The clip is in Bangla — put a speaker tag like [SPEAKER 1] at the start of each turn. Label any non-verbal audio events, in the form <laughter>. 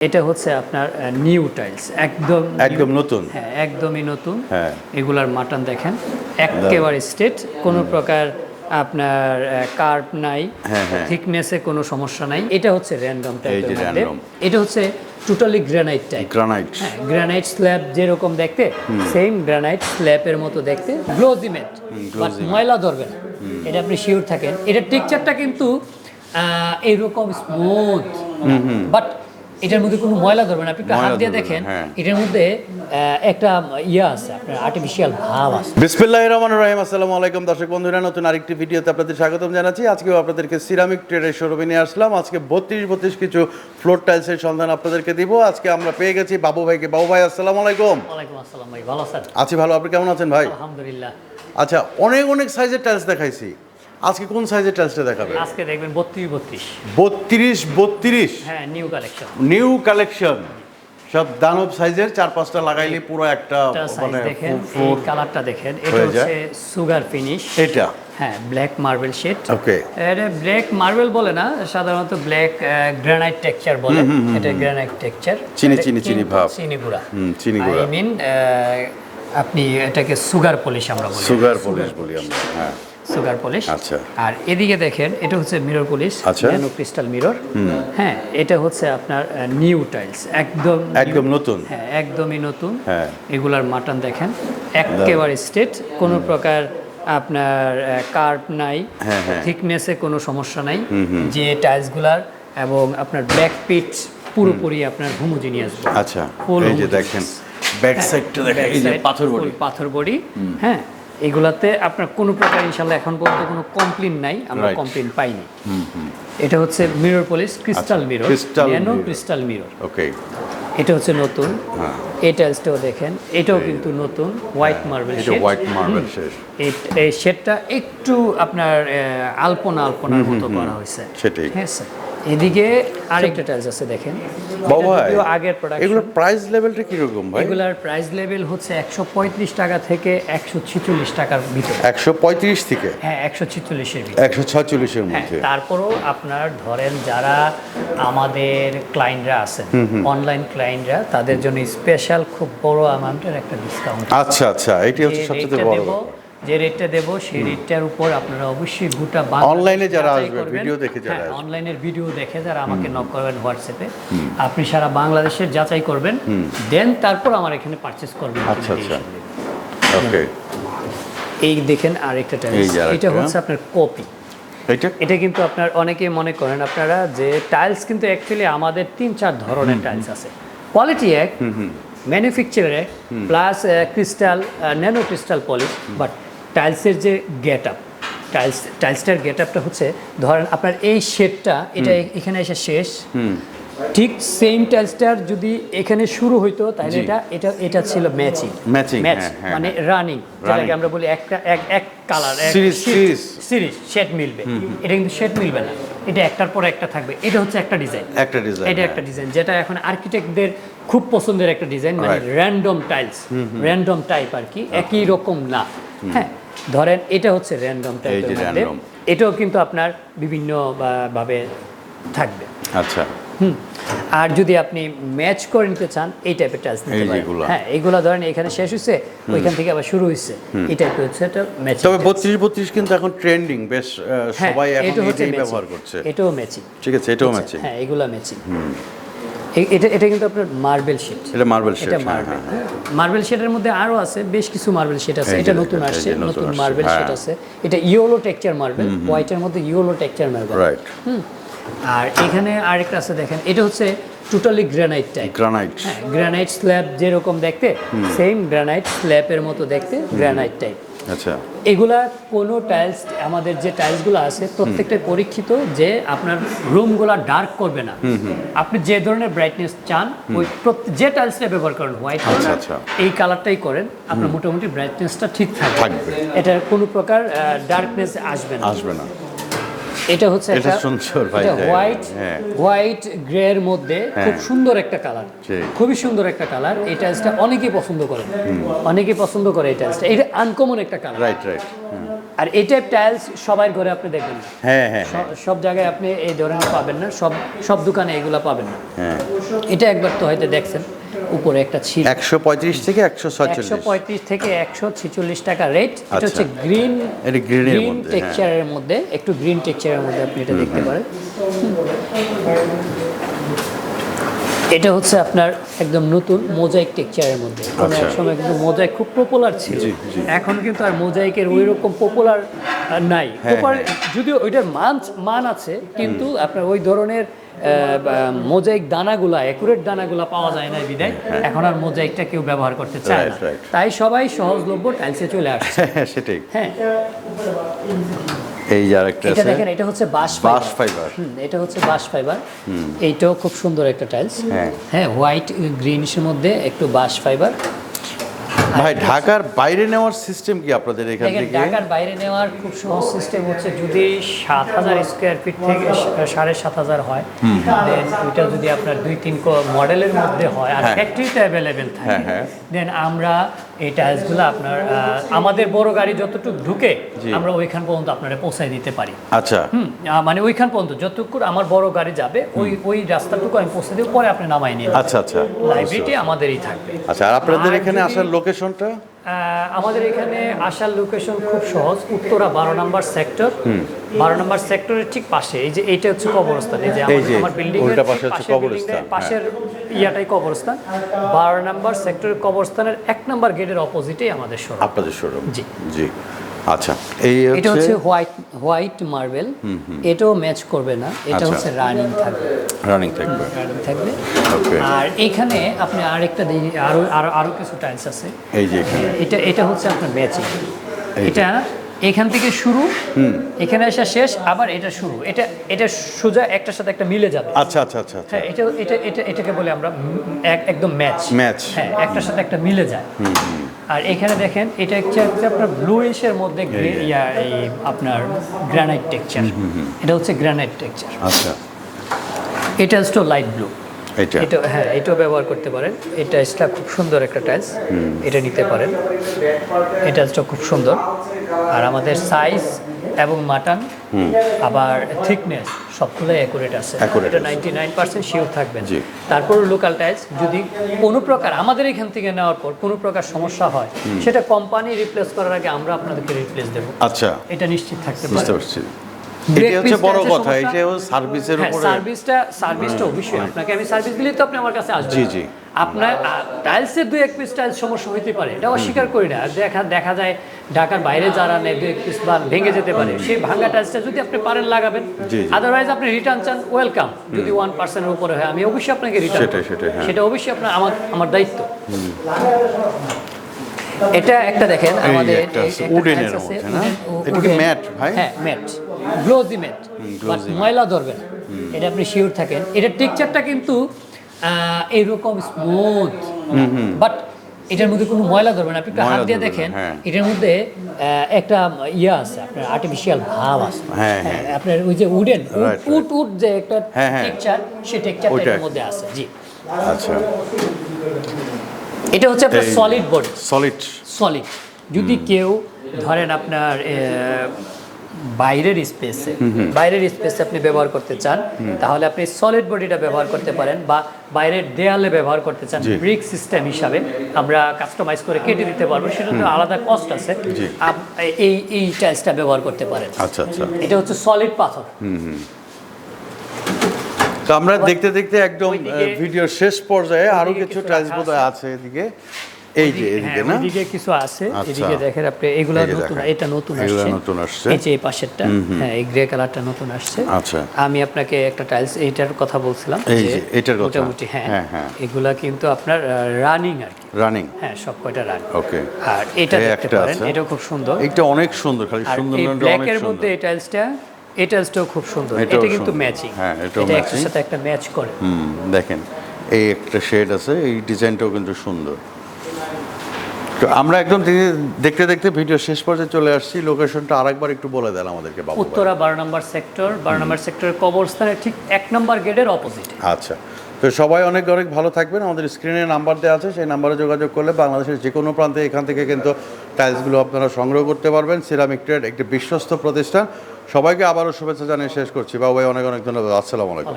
[SPEAKER 1] এটা হচ্ছে আপনার নিউ টাইলস একদম
[SPEAKER 2] একদম নতুন।
[SPEAKER 1] হ্যাঁ একদমই নতুন।
[SPEAKER 2] হ্যাঁ।
[SPEAKER 1] এগুলার মাটন দেখেন একেবারে স্টেট কোনো প্রকার আপনার কার্প নাই
[SPEAKER 2] হ্যাঁ, হ্যাঁ।
[SPEAKER 1] থিকনেসে কোনো সমস্যা নাই। এটা হচ্ছে র্যান্ডম টাইপের মধ্যে এটা হচ্ছে টোটালি গ্রানাইট টাইপ
[SPEAKER 2] গ্রানাইট
[SPEAKER 1] হ্যাঁ গ্রানাইট স্ল্যাব যেরকম দেখতে সেম গ্রানাইট স্ল্যাবের মতো দেখতে। গ্লোজি ম্যাট বাট ময়লা ধরবে না। এটা আপনি শিওর থাকেন। এটা টেক্সচারটা কিন্তু এইরকম স্মুথ বাট এটার মধ্যে কোনো ময়লা ধরবে না। আপনি একটু হাত দিয়ে দেখেন
[SPEAKER 2] হ্যাঁ।
[SPEAKER 1] এটার মধ্যে একটা ইয়ে আছে আপনার আর্টিফিশিয়াল ভাব আছে।
[SPEAKER 2] বিসমিল্লাহ রহমান রহিম আসসালামু আলাইকুম। দর্শক বন্ধুরা নতুন আরেকটি ভিডিওতে আপনাদের স্বাগতম জানাচ্ছি। আজকেও আপনাদেরকে সিরামিক ট্রেডের শোরুমে নিয়ে আসলাম। আজকে বত্রিশ বত্রিশ কিছু ফ্লোর টাইলসের সন্ধান আপনাদেরকে দিব। আজকে আমরা পেয়ে গেছি বাবু ভাইকে। বাবু ভাই আসসালামু আলাইকুম।
[SPEAKER 1] ওয়ালাইকুম আসসালাম ভাই ভালো আছেন?
[SPEAKER 2] আছি ভালো। আপনি কেমন আছেন ভাই?
[SPEAKER 1] আলহামদুলিল্লাহ।
[SPEAKER 2] আচ্ছা অনেক অনেক সাইজের টাইলস দেখাইছি। আজকে কোন সাইজের টাইলসটা দেখাবে
[SPEAKER 1] আজকে দেখবেন বত্রিশ বত্রিশ।
[SPEAKER 2] বত্রিশ বত্রিশ?
[SPEAKER 1] হ্যাঁ নিউ কালেকশন
[SPEAKER 2] নিউ কালেকশন সব দানব সাইজের চার পাঁচটা লাগাইলে পুরো একটা মানে
[SPEAKER 1] দেখেন কালারটা দেখেন এটা হচ্ছে সুগার ফিনিশ
[SPEAKER 2] এটা?
[SPEAKER 1] হ্যাঁ ব্ল্যাক মার্বেল শেড
[SPEAKER 2] ওকে
[SPEAKER 1] এটা ব্ল্যাক মার্বেল বলে না সাধারণত ব্ল্যাক গ্রানাইট টেক্সচার বলে। এটা গ্রানাইট টেক্সচার
[SPEAKER 2] চিনি, চিনি, চিনি ভাব।
[SPEAKER 1] চিনি গুঁড়া।
[SPEAKER 2] হুম, চিনি গুঁড়া।
[SPEAKER 1] আই মিন আপনি এটাকে সুগার পলিশ আমরা বলি।
[SPEAKER 2] সুগার পলিশ বলি আমরা হ্যাঁ।
[SPEAKER 1] Sugar polish.
[SPEAKER 2] আচ্ছা।
[SPEAKER 1] আর এদিকে দেখেন এটা হচ্ছে মিরর পলিশ
[SPEAKER 2] আচ্ছা।
[SPEAKER 1] Nano crystal mirror. হ্যাঁ এটা হচ্ছে আপনার নিউ টাইলস একদম
[SPEAKER 2] একদম নতুন?
[SPEAKER 1] হ্যাঁ একদমই নতুন।
[SPEAKER 2] হ্যাঁ।
[SPEAKER 1] এগুলার মাটন দেখেন একেবারে স্টেট কোনো প্রকার আপনার কার্প নাই
[SPEAKER 2] হ্যাঁ, হ্যাঁ।
[SPEAKER 1] থিকনেসে কোনো সমস্যা নাই। যে টাইলসগুলার এবং আপনার ব্যাক পিট পুরোপুরি আপনার হোমোজিনিয়াস
[SPEAKER 2] আচ্ছা এই যে দেখেন ব্যাক সাইডটা দেখেন এই যে পাথর বডি।
[SPEAKER 1] পাথর বডি। হ্যাঁ এগুলাতে আপনার কোনো প্রকার ইনশাল্লাহ এখন পর্যন্ত কোনো কমপ্লেন নাই আমরা কমপ্লেন পাইনি। এটা হচ্ছে mirror polish crystal mirror nano crystal mirror
[SPEAKER 2] okay
[SPEAKER 1] এটা হচ্ছে নতুন।
[SPEAKER 2] হ্যাঁ।
[SPEAKER 1] এই টাইলসটাও দেখেন এটাও কিন্তু নতুন হোয়াইট মার্বেল
[SPEAKER 2] এটা হোয়াইট মার্বেল শেষ
[SPEAKER 1] এই শেডটা একটু আপনার আলপনা আলপনার মতো করা হয়েছে।
[SPEAKER 2] সেটাই।
[SPEAKER 1] হ্যাঁ স্যার এদিকে আরেকটা টাইলস আছে দেখেন।
[SPEAKER 2] বাবু
[SPEAKER 1] আগের প্রোডাক্ট
[SPEAKER 2] এগুলোর প্রাইস লেভেলটা কীরকম ভাই?
[SPEAKER 1] এগুলার প্রাইস লেভেল হচ্ছে একশো পঁয়ত্রিশ টাকা থেকে একশো ছিচল্লিশ টাকার ভিতরে।
[SPEAKER 2] একশো পঁয়ত্রিশ থেকে?
[SPEAKER 1] হ্যাঁ একশো ছিচল্লিশের ভিতরে।
[SPEAKER 2] একশো ছচল্লিশের
[SPEAKER 1] হ্যাঁ
[SPEAKER 2] মধ্যে।
[SPEAKER 1] তারপরও আপনার ধরেন যারা আমাদের ক্লায়েন্টরা আছেন অনলাইন ক্লায়েন্টরা তাদের জন্য স্পেশাল খুব বড় অ্যামাউন্টের একটা ডিসকাউন্ট
[SPEAKER 2] আচ্ছা আচ্ছা এটি হচ্ছে সবচেয়ে বড়।
[SPEAKER 1] যে রেটটা দেবো সেই রেটটার উপর আপনারা অবশ্যই গোটা
[SPEAKER 2] এ যারা আসবে, video দেখে যারা।
[SPEAKER 1] অনলাইনের ভিডিও দেখে যারা আমাকে নক করবেন হোয়াটসঅ্যাপে আপনি সারা বাংলাদেশের যাচাই করবেন। দেন তারপর আমার এখানে পারচেস করবেন
[SPEAKER 2] আচ্ছা, আচ্ছা। ওকে
[SPEAKER 1] এই দেখেন আরেকটা টাইলস এটা হচ্ছে আপনার কপি
[SPEAKER 2] এইটা?
[SPEAKER 1] এটা কিন্তু আপনার অনেকে মনে করেন আপনারা যে টাইলস কিন্তু অ্যাকচুয়ালি আমাদের তিন চার ধরনের টাইলস আছে। কোয়ালিটি এক ম্যানুফ্যাকচারার এক plus crystal nano crystal polish but টাইলসের যে গেট আপ টাইলস টাইলসটার গেট আপটা হচ্ছে ধরেন আপনার এই শেডটা এটা এখানে এসে শেষ। ঠিক সেম টাইলসটার যদি এখানে শুরু হইতো তাহলে এটা এটা এটা ছিল ম্যাচিং ম্যাচ
[SPEAKER 2] হ্যাঁ, হ্যাঁ,
[SPEAKER 1] মানে
[SPEAKER 2] হ্যাঁ।
[SPEAKER 1] রানিং যেটাকে আমরা বলি একটা এক এক colour
[SPEAKER 2] Series, series।
[SPEAKER 1] Series shade মিলবে। এটা কিন্তু শেড মিলবে না। এটা একটার পর একটা থাকবে। এটা হচ্ছে একটা ডিজাইন
[SPEAKER 2] একটা ডিজাইন
[SPEAKER 1] এটা একটা ডিজাইন যেটা এখন আর্কিটেক্টদের খুব পছন্দের একটা ডিজাইন মানে র্যান্ডম টাইলস র্যান্ডম টাইপ আর কি। একই রকম না। হ্যাঁ ধরেন এটা হচ্ছে র্যান্ডম টাইপের মধ্যে এটাও কিন্তু আপনার বিভিন্ন ভাবে থাকবে।
[SPEAKER 2] আচ্ছা।
[SPEAKER 1] হুম। আর যদি আপনি ম্যাচ করে নিতে চান এই টাইপের টাইলস নিতে পারেন। হ্যাঁ এইগুলা ধরেন এখানে শেষ হয়েছে ওইখান থেকে আবার শুরু হয়েছে এই টাইপের হচ্ছে এটা ম্যাচ
[SPEAKER 2] তবে বত্রিশ বত্রিশ কিন্তু এখন ট্রেন্ডিং বেশ
[SPEAKER 1] হ্যাঁ,
[SPEAKER 2] সবাই এখন এটাই ব্যবহার করছে। এটাও
[SPEAKER 1] এটাও ম্যাচিং
[SPEAKER 2] ঠিক আছে এটাও ম্যাচিং
[SPEAKER 1] হ্যাঁ এগুলা ম্যাচিং এটা এটা কিন্তু আপনার মার্বেল শিট
[SPEAKER 2] এটা মার্বেল শেড
[SPEAKER 1] এটা
[SPEAKER 2] হ্যাঁ
[SPEAKER 1] মার্বেল
[SPEAKER 2] হ্যাঁ
[SPEAKER 1] মার্বেল শেডের মধ্যে আরও আছে বেশ কিছু মার্বেল শেড আছে। এটা নতুন আসছে
[SPEAKER 2] নতুন
[SPEAKER 1] মার্বেল শেড
[SPEAKER 2] হ্যাঁ।
[SPEAKER 1] আছে। এটা ইয়েলো টেক্সচার মার্বেল হোয়াইটের মধ্যে ইয়েলো টেক্সচার মার্বেল
[SPEAKER 2] রাইট
[SPEAKER 1] আর এখানে আরেকটা আছে দেখেন এটা হচ্ছে টোটালি গ্রানাইট টাইপ
[SPEAKER 2] গ্রানাইট
[SPEAKER 1] হ্যাঁ গ্রানাইট স্ল্যাব যেরকম দেখতে সেম গ্রানাইট স্ল্যাবের মতো দেখতে গ্রানাইট টাইপ
[SPEAKER 2] আচ্ছা।
[SPEAKER 1] এগুলা কোনো টাইলস আমাদের যে টাইলসগুলো আছে প্রত্যেকটা পরীক্ষিত যে আপনার রুমগুলো ডার্ক করবে না। আপনি যে ধরনের ব্রাইটনেস চান ওই যে টাইলসটা ব্যবহার করেন হোয়াইট
[SPEAKER 2] আচ্ছা, আচ্ছা।
[SPEAKER 1] এই কালারটাই করেন আপনার মোটামুটি ব্রাইটনেসটা ঠিক থাকবে।
[SPEAKER 2] এটা
[SPEAKER 1] এটার কোনো প্রকার ডার্কনেস আসবে না।
[SPEAKER 2] আসবে না।
[SPEAKER 1] এটা হচ্ছে
[SPEAKER 2] এটা
[SPEAKER 1] একটা
[SPEAKER 2] সুন্দর ভাই,
[SPEAKER 1] এটা হোয়াইট
[SPEAKER 2] হ্যাঁ।
[SPEAKER 1] হোয়াইট গ্রে এর মধ্যে খুব সুন্দর একটা কালার। খুবই সুন্দর একটা কালার এই টাইলসটা অনেকেই পছন্দ করে অনেকেই পছন্দ করে এই টাইলসটা এটা আনকমন একটা কালার
[SPEAKER 2] রাইট রাইট
[SPEAKER 1] আর এই টাইপ টাইলস সবার ঘরে আপনি দেখবেন
[SPEAKER 2] হ্যাঁ হ্যাঁ
[SPEAKER 1] সব- সব জায়গায় আপনি এই ধরনের পাবেন না সব সব দোকানে এগুলা পাবেন না।
[SPEAKER 2] হ্যাঁ।
[SPEAKER 1] এটা একবার তো হয়তো দেখছেন উপরে একটা ছিল
[SPEAKER 2] একশো পঁয়ত্রিশ থেকে একশো
[SPEAKER 1] একশো পঁয়ত্রিশ থেকে একশো ছেচল্লিশ টাকা রেট এটা
[SPEAKER 2] আচ্ছা।
[SPEAKER 1] হচ্ছে গ্রিন গ্রিন
[SPEAKER 2] মধ্যে, হ্যাঁ।
[SPEAKER 1] টেক্সচারের মধ্যে একটু গ্রিন টেক্সচারের মধ্যে আপনি এটা দেখতে পারেন। এটা হচ্ছে আপনার একদম নতুন মোজাইক টেক্সচারের মধ্যে। কোনো
[SPEAKER 2] আচ্ছা।
[SPEAKER 1] এক সময় কিন্তু মোজাইক খুব পপুলার ছিল। এখন কিন্তু আর মোজাইকের ওই রকম পপুলার নাই।
[SPEAKER 2] হ্যাঁ,
[SPEAKER 1] যদিও ওইটার মান মান আছে কিন্তু আপনার ওই ধরনের মোজাইক দানাগুলা একুরেট দানাগুলা পাওয়া যায় না বিদায়। এখন আর মোজাইকটা কেউ ব্যবহার করতে চায় না।
[SPEAKER 2] হ্যাঁ।
[SPEAKER 1] তাই সবাই সহজলভ্য টাইলসে চলে আসছে। <laughs>
[SPEAKER 2] হ্যাঁ সেটাই।
[SPEAKER 1] হ্যাঁ।
[SPEAKER 2] এই যে আরেকটা আছে।
[SPEAKER 1] দেখেন এটা হচ্ছে বাঁশ
[SPEAKER 2] বাঁশ
[SPEAKER 1] ফাইবার হুম, এটা হচ্ছে বাঁশ ফাইবার এইটাও খুব সুন্দর একটা টাইলস
[SPEAKER 2] হ্যাঁ।
[SPEAKER 1] হ্যাঁ হোয়াইট গ্রিনিশের মধ্যে একটু বাঁশ ফাইবার
[SPEAKER 2] ভাই ঢাকার বাইরে নেওয়ার সিস্টেম কি আপনাদের এখান থেকে?
[SPEAKER 1] ঢাকার বাইরে নেওয়ার খুব সহজ সিস্টেম হচ্ছে যদি সাত হাজার স্কোয়ার ফিট থেকে সাড়ে সাত হাজার হয় দেন ওইটা যদি আপনার দুই তিন মডেলের মধ্যে হয় আর
[SPEAKER 2] হ্যাঁ।
[SPEAKER 1] ফ্যাক্টরিতে অ্যাভেলেবেল
[SPEAKER 2] হ্যাঁ,
[SPEAKER 1] থাকে
[SPEAKER 2] হ্যাঁ।
[SPEAKER 1] দেন আমরা এই টাইলসগুলো আপনার আমাদের বড় গাড়ি যতটুকু ঢুকে আমরা ওইখান পর্যন্ত আপনারা পৌঁছায় দিতে পারি।
[SPEAKER 2] আচ্ছা।
[SPEAKER 1] হুম মানে ওইখান পর্যন্ত যতটুকু আমার বড় গাড়ি যাবে ওই ওই রাস্তাটুকু আমি পৌঁছে দেবো পরে আপনি নামাই নিন
[SPEAKER 2] আচ্ছা আচ্ছা।
[SPEAKER 1] লাইব্রেরিটি আমাদেরই থাকবে।
[SPEAKER 2] আচ্ছা আর আপনাদের এখানে আসার লোকেশনটা
[SPEAKER 1] আমাদের এখানে আসার লোকেশন খুব সহজ। উত্তরা বারো নম্বর সেক্টর বারো নম্বর সেক্টরের ঠিক পাশে। এই যে এইটা হচ্ছে কবরস্থান। এই যে আমার বিল্ডিং
[SPEAKER 2] উল্টা পাশে কবরস্থান, হ্যাঁ।
[SPEAKER 1] পাশের ইয়াটাই কবরস্থান। বারো নম্বর সেক্টরের কবরস্থানের এক নম্বর গেটের অপোজিটেই আমাদের শোরুম
[SPEAKER 2] আপনাদের শোরুম
[SPEAKER 1] জি।
[SPEAKER 2] জি। আচ্ছা। এই
[SPEAKER 1] এটা হচ্ছে হোয়াইট হোয়াইট মার্বেল। এটাও ম্যাচ করবে না। এটা
[SPEAKER 2] আচ্ছা।
[SPEAKER 1] হচ্ছে রানিং থাকবে।
[SPEAKER 2] রানিং থাকবে।
[SPEAKER 1] রানিং থাকবে। আর এখানে আপনি আরেকটা আরও আরও আরও কিছু টাইলস আছে।
[SPEAKER 2] এই যে এখানে।
[SPEAKER 1] এটা এটা হচ্ছে আপনার ম্যাচিং এটা এখান থেকে শুরু এখানে আসা শেষ আবার এটা শুরু। এটা এটা সোজা একটার সাথে একটা মিলে যাবে।
[SPEAKER 2] আচ্ছা আচ্ছা আচ্ছা আচ্ছা।
[SPEAKER 1] হ্যাঁ এটা এটা এটা এটাকে বলে আমরা এক- একদম ম্যাচ
[SPEAKER 2] Match।
[SPEAKER 1] হ্যাঁ একটার সাথে একটা মিলে যায়। আর এখানে দেখেন এটা হচ্ছে আপনার ব্লুইশের মধ্যে ইয়া এই আপনার গ্রানাইট টেক্সচার এটা হচ্ছে গ্রানাইট টেক্সচার
[SPEAKER 2] আচ্ছা।
[SPEAKER 1] এটা হচ্ছে লাইট ব্লু
[SPEAKER 2] এটা?
[SPEAKER 1] এটা হ্যাঁ এটাও ব্যবহার করতে পারেন। এই টাইলসটা খুব সুন্দর একটা টাইলস এটা নিতে পারেন। এই টাইলসটা খুব সুন্দর। আর আমাদের সাইজ এবং মাটান আবার থিকনেস সবগুলোই অ্যাকুরেট আছে। এটা নাইনটি নাইন পার্সেন্ট শিওর থাকবেন। তারপর লোকাল টাইলস যদি কোনো প্রকার আমাদের এখান থেকে নেওয়ার পর কোনো প্রকার সমস্যা হয় সেটা কোম্পানি রিপ্লেস করার আগে আমরা আপনাদেরকে রিপ্লেস দেবো।
[SPEAKER 2] আচ্ছা।
[SPEAKER 1] এটা নিশ্চিত থাকতে
[SPEAKER 2] বুঝতে পারছি। এটা হচ্ছে বড় কথা
[SPEAKER 1] এই
[SPEAKER 2] যে সার্ভিসের
[SPEAKER 1] হ্যাঁ
[SPEAKER 2] উপরে
[SPEAKER 1] সার্ভিসটা সার্ভিসটা অবশ্যই আপনাকে। আমি সার্ভিস দিলে তো আপনি আমার কাছে আসবেন
[SPEAKER 2] জি, জি।
[SPEAKER 1] আপনার টাইলসের দুই এক পিস টাইলস সমস্যা হইতে পারে। এটা অস্বীকার করি না। দেখা দেখা যায় ঢাকার বাইরে যারা নেয় দুই এক পিস বা ভেঙে যেতে পারে সেই ভাঙ্গা টাইলসটা যদি আপনি পারেন লাগাবেন। আদারওয়াইজ আপনি রিটার্ন চান ওয়েলকাম যদি ওয়ান পার্সেন্টের উপরে হয় আমি অবশ্যই আপনাকে রিটার্ন
[SPEAKER 2] হ্যাঁ।
[SPEAKER 1] সেটা অবশ্যই আপনার আমার আমার দায়িত্ব। এটা একটা দেখেন আমাদের
[SPEAKER 2] একটা
[SPEAKER 1] এই-
[SPEAKER 2] আছে,
[SPEAKER 1] একটা
[SPEAKER 2] উডেনের মধ্যে না? এটা কি ম্যাট, ভাই?
[SPEAKER 1] হ্যাঁ ম্যাট। Glossy mat. বাট ময়লা ধরবে না। এটা আপনি শিওর থাকেন। এটা টেক্সচারটা কিন্তু এইরকম স্মুথ বাট এটার মধ্যে কোনো ময়লা ধরবে না। আপনি একটু হাত দিয়ে দেখেন
[SPEAKER 2] হ্যাঁ।
[SPEAKER 1] এটার মধ্যে একটা ইয়ে আছে আপনার আর্টিফিশিয়াল ভাব আছে।
[SPEAKER 2] হ্যাঁ, হ্যাঁ।
[SPEAKER 1] আপনার ওই যে উডেন উড উড যে একটা টেক্সচারটা
[SPEAKER 2] ওইটা।
[SPEAKER 1] এর মধ্যে আছে জি।
[SPEAKER 2] আচ্ছা।
[SPEAKER 1] এটা হচ্ছে আপনার সলিড বডি
[SPEAKER 2] সলিড
[SPEAKER 1] সলিড যদি কেউ ধরেন আপনার বাইরের স্পেসে বাইরের স্পেসে আপনি ব্যবহার করতে চান তাহলে আপনি সলিড বডিটা ব্যবহার করতে পারেন বা বাইরের দেয়ালে ব্যবহার করতে চান। ব্রিক সিস্টেম হিসাবে। আমরা কাস্টমাইজ করে কেটে দিতে পারব সেটা তো আলাদা কস্ট আছে। এই এই টাইলসটা ব্যবহার করতে পারেন।
[SPEAKER 2] আচ্ছা আচ্ছা।
[SPEAKER 1] এটা হচ্ছে সলিড পাথর।
[SPEAKER 2] তো আমরা দেখতে দেখতে একদম ভিডিওর শেষ পর্যায়ে
[SPEAKER 1] আরও
[SPEAKER 2] কিছু টাইলস বোধহয় আছে এদিকে। এই যে এদিকে
[SPEAKER 1] হ্যাঁ,
[SPEAKER 2] না?
[SPEAKER 1] ওইদিকে কিছু আছে
[SPEAKER 2] আচ্ছা।
[SPEAKER 1] এদিকে দেখেন আপনি এগুলো নতুন এটা নতুন আসছে।
[SPEAKER 2] নতুন আসছে।
[SPEAKER 1] এই যে এই পাশেরটা হ্যাঁ এই গ্রে কালারটা নতুন আসছে।
[SPEAKER 2] আচ্ছা।
[SPEAKER 1] আমি আপনাকে একটা টাইলস এইটার কথা বলছিলাম
[SPEAKER 2] এই
[SPEAKER 1] যে
[SPEAKER 2] এটার কথা।
[SPEAKER 1] মোটামুটি হ্যাঁ
[SPEAKER 2] হ্যাঁ, হ্যাঁ।
[SPEAKER 1] এগুলা কিন্তু আপনার রানিং আর কি।
[SPEAKER 2] রানিং
[SPEAKER 1] হ্যাঁ সব কয়টা রানিং
[SPEAKER 2] ওকে
[SPEAKER 1] আর এটা দেখতে পারেন। এটাও খুব সুন্দর।
[SPEAKER 2] এইটা অনেক সুন্দর খালি সুন্দর না, এটা
[SPEAKER 1] ব্ল্যাক এর মধ্যে এই টাইলসটা এই টাইলসটাও খুব সুন্দর। এটা কিন্তু
[SPEAKER 2] সুন্দর।
[SPEAKER 1] ম্যাচিং
[SPEAKER 2] হ্যাঁ,
[SPEAKER 1] এটা একটার
[SPEAKER 2] matching।
[SPEAKER 1] সাথে একটা ম্যাচ করে।
[SPEAKER 2] হুম দেখেন। এই একটা শেড আছে এই ডিজাইনটাও কিন্তু সুন্দর। তো আমরা একদম দেখতে দেখতে ভিডিও শেষ পর্যায়ে চলে আসছি। লোকেশনটা আরেকবার একটু বলে দেন আমাদেরকে বাবু
[SPEAKER 1] উত্তরা বারো নম্বর সেক্টর। বারো নম্বর সেক্টরের কবরস্থানের ঠিক এক নম্বর গেটের অপোজিটে
[SPEAKER 2] আচ্ছা। তো সবাই অনেক অনেক ভালো থাকবেন। আমাদের স্ক্রিনে নাম্বার দেওয়া আছে। সেই নাম্বারে যোগাযোগ করলে বাংলাদেশের যে কোনো প্রান্তে এখান থেকে কিন্তু টাইলসগুলো আপনারা সংগ্রহ করতে পারবেন। সিরামিক ট্রেড একটি বিশ্বস্ত প্রতিষ্ঠান। সবাইকে আবারও শুভেচ্ছা জানিয়ে শেষ করছি। বাবু ভাই অনেক অনেক ধন্যবাদ। আসসালামু আলাইকুম।